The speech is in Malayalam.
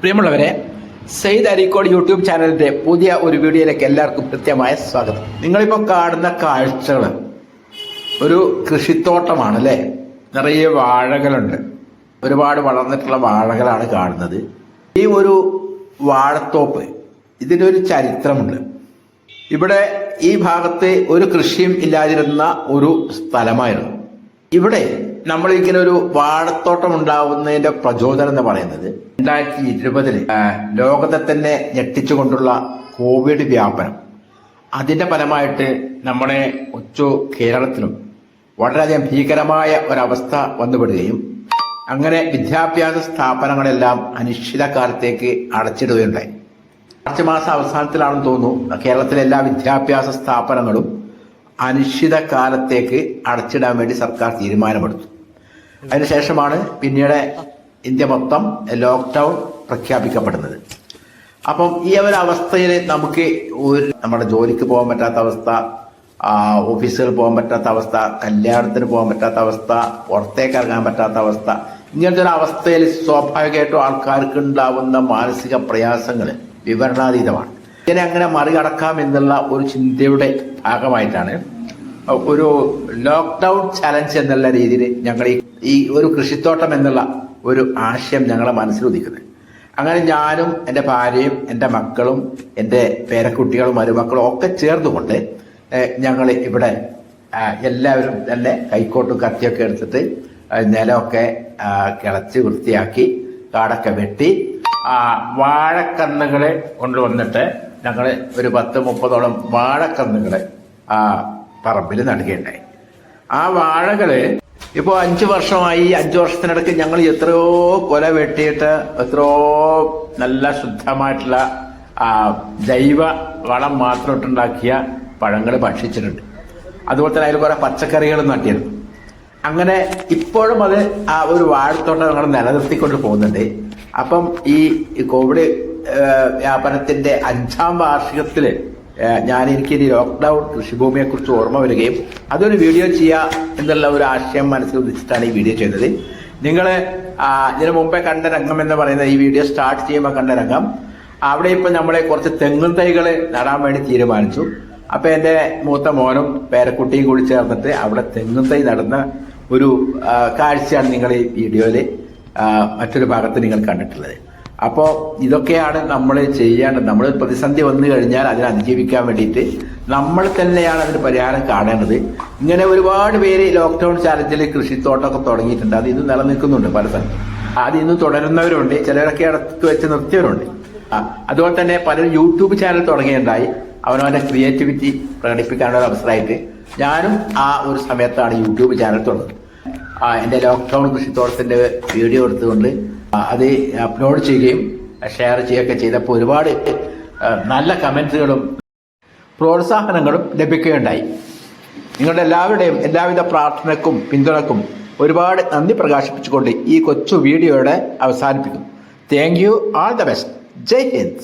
പ്രിയമുള്ളവരെ സെയ്ദ് അരീക്കോട് യൂട്യൂബ് ചാനലിന്റെ പുതിയ ഒരു വീഡിയോയിലേക്ക് എല്ലാവർക്കും കൃത്യമായ സ്വാഗതം. നിങ്ങളിപ്പോൾ കാണുന്ന കാഴ്ചകൾ ഒരു കൃഷിത്തോട്ടമാണ് അല്ലേ നിറയെ വാഴകളുണ്ട്. ഒരുപാട് വളർന്നിട്ടുള്ള വാഴകളാണ് കാണുന്നത്. ഈ ഒരു വാഴത്തോപ്പ് ഇതിനൊരു ചരിത്രമുണ്ട്. ഇവിടെ ഈ ഭാഗത്ത് ഒരു കൃഷിയും ഇല്ലാതിരുന്ന ഒരു സ്ഥലമായിരുന്നു. ഇവിടെ നമ്മൾ ഇങ്ങനെ ഒരു വാഴത്തോട്ടം ഉണ്ടാവുന്നതിന്റെ പ്രചോദനം എന്ന് പറയുന്നത് രണ്ടായിരത്തി ഇരുപതിൽ ലോകത്തെ തന്നെ ഞെട്ടിച്ചുകൊണ്ടുള്ള കോവിഡ് വ്യാപനം. അതിന്റെ ഫലമായിട്ട് നമ്മുടെ കൊച്ചു കേരളത്തിലും വളരെയധികം ഭീകരമായ ഒരവസ്ഥ വന്നുപെടുകയും അങ്ങനെ വിദ്യാഭ്യാസ സ്ഥാപനങ്ങളെല്ലാം അനിശ്ചിതകാലത്തേക്ക് അടച്ചിടുകയുണ്ടായി. മാർച്ച് മാസം അവസാനത്തിലാണെന്ന് തോന്നുന്നു കേരളത്തിലെ എല്ലാ വിദ്യാഭ്യാസ സ്ഥാപനങ്ങളും അനിശ്ചിത കാലത്തേക്ക് അടച്ചിടാൻ വേണ്ടി സർക്കാർ തീരുമാനമെടുത്തു. അതിനുശേഷമാണ് പിന്നീട് ഇന്ത്യ മൊത്തം ലോക്ക്ഡൗൺ പ്രഖ്യാപിക്കപ്പെടുന്നത്. അപ്പം ഈ ഒരു അവസ്ഥയിൽ നമുക്ക് ഒരു നമ്മുടെ ജോലിക്ക് പോകാൻ പറ്റാത്ത അവസ്ഥ ഓഫീസുകൾ പോകാൻ പറ്റാത്ത അവസ്ഥ കല്യാണത്തിന് പോകാൻ പറ്റാത്ത അവസ്ഥ പുറത്തേക്ക് ഇറങ്ങാൻ പറ്റാത്ത അവസ്ഥ ഇങ്ങനത്തെ ഒരു അവസ്ഥയിൽ സ്വാഭാവികമായിട്ടും ആൾക്കാർക്ക് ഉണ്ടാവുന്ന മാനസിക പ്രയാസങ്ങൾ വിവരണാതീതമാണ്. ഇതിനെ അങ്ങനെ മറികടക്കാം എന്നുള്ള ഒരു ചിന്തയുടെ ഭാഗമായിട്ടാണ് ഒരു ലോക്ക്ഡൗൺ ചലഞ്ച് എന്നുള്ള രീതിയിൽ ഞങ്ങൾ ഈ ഒരു കൃഷിത്തോട്ടം എന്നുള്ള ഒരു ആശയം ഞങ്ങളെ മനസ്സിൽ ഉദിക്കുന്നത് അങ്ങനെ ഞാനും എന്റെ ഭാര്യയും എന്റെ മക്കളും എന്റെ പേരക്കുട്ടികളും മരുമക്കളും ഒക്കെ ചേർന്നുകൊണ്ട് ഞങ്ങൾ ഇവിടെ എല്ലാവരും തന്നെ കൈക്കോട്ടും കത്തിയൊക്കെ എടുത്തിട്ട് നിലമൊക്കെ കിളച്ച് വൃത്തിയാക്കി കാടൊക്കെ വെട്ടി വാഴക്കന്നുകളെ കൊണ്ടുവന്നിട്ട് ഞങ്ങൾ ഒരു പത്ത് മുപ്പതോളം വാഴക്കന്നുകളെ പറമ്പിൽ നടുകയുണ്ടായി. ആ വാഴകൾ ഇപ്പോ അഞ്ചു വർഷമായി അഞ്ചു വർഷത്തിനിടയ്ക്ക് ഞങ്ങൾ എത്രയോ കൊല വെട്ടിയിട്ട് എത്രയോ നല്ല ശുദ്ധമായിട്ടുള്ള ആ, ജൈവ വളം മാത്രം ഇട്ടുണ്ടാക്കിയ പഴങ്ങൾ ഭക്ഷിച്ചിട്ടുണ്ട്. അതുപോലെ തന്നെ അതിൽ കുറെ പച്ചക്കറികൾ നട്ടിരുന്നു. അങ്ങനെ ഇപ്പോഴും അത് ആ ഒരു വാഴത്തോട്ടം ഞങ്ങൾ നിലനിർത്തിക്കൊണ്ട് പോകുന്നുണ്ട്. അപ്പം ഈ കോവിഡ് വ്യാപനത്തിന്റെ അഞ്ചാം വാർഷികത്തിൽ ഏഹ്, ഞാൻ എനിക്ക് ഇനി ലോക്ക്ഡൗൺ കൃഷിഭൂമിയെ കുറിച്ച് ഓർമ്മ വരികയും അതൊരു വീഡിയോ ചെയ്യുക എന്നുള്ള ഒരു ആശയം മനസ്സിൽ ഉദിച്ചിട്ടാണ് ഈ വീഡിയോ ചെയ്തത്. നിങ്ങൾ ഇതിനു മുമ്പേ കണ്ട രംഗം എന്ന് പറയുന്ന ഈ വീഡിയോ സ്റ്റാർട്ട് ചെയ്യുമ്പോൾ കണ്ട രംഗം. അവിടെ ഇപ്പൊ നമ്മളെ കുറച്ച് തെങ്ങും തൈകൾ നടാൻ വേണ്ടി തീരുമാനിച്ചു. അപ്പൊ എന്റെ മൂത്ത മോനും പേരക്കുട്ടിയും കൂടി ചേർന്നിട്ട് അവിടെ തെങ്ങും തൈ നടന്ന ഒരു കാഴ്ചയാണ് നിങ്ങൾ ഈ വീഡിയോയിൽ മറ്റൊരു ഭാഗത്ത് നിങ്ങൾ കണ്ടിട്ടുള്ളത്. അപ്പോൾ ഇതൊക്കെയാണ് നമ്മൾ ചെയ്യേണ്ടത് നമ്മൾ പ്രതിസന്ധി വന്നു കഴിഞ്ഞാൽ അതിനെ അതിജീവിക്കാൻ വേണ്ടിയിട്ട് നമ്മൾ തന്നെയാണ് അതിന് പരിഹാരം കാണേണ്ടത്. ഇങ്ങനെ ഒരുപാട് പേര് ലോക്ക്ഡൌൺ ചാലഞ്ചിൽ കൃഷിത്തോട്ടമൊക്കെ തുടങ്ങിയിട്ടുണ്ട്. അത് ഇന്ന് നിലനിൽക്കുന്നുണ്ട് പല സ്ഥലത്തും. അത് ഇന്ന് തുടരുന്നവരുണ്ട്. ചിലരൊക്കെ അടുത്ത് വെച്ച് നിർത്തിയവരുണ്ട്. അതുപോലെ തന്നെ പലരും യൂട്യൂബ് ചാനൽ തുടങ്ങിയുണ്ടായി അവനവന്റെ ക്രിയേറ്റിവിറ്റി പ്രകടിപ്പിക്കാനുള്ള അവസരമായിട്ട്. ഞാനും ആ ഒരു സമയത്താണ് യൂട്യൂബ് ചാനൽ തുടങ്ങുന്നത്. ആ, ലോക്ക്ഡൗൺ കൃഷിത്തോട്ടത്തിന്റെ വീഡിയോ എടുത്തുകൊണ്ട് അത് അപ്ലോഡ് ചെയ്യുകയും ഷെയർ ചെയ്യുകയൊക്കെ ചെയ്തപ്പോൾ ഒരുപാട് നല്ല കമൻസുകളും പ്രോത്സാഹനങ്ങളും ലഭിക്കുകയുണ്ടായി. നിങ്ങളുടെ എല്ലാവരുടെയും എല്ലാവിധ പ്രാർത്ഥനക്കും പിന്തുണക്കും ഒരുപാട് നന്ദി പ്രകാശിപ്പിച്ചുകൊണ്ട് ഈ കൊച്ചു വീഡിയോയുടെ അവസാനിപ്പിക്കും thank you all the best Jai Hind.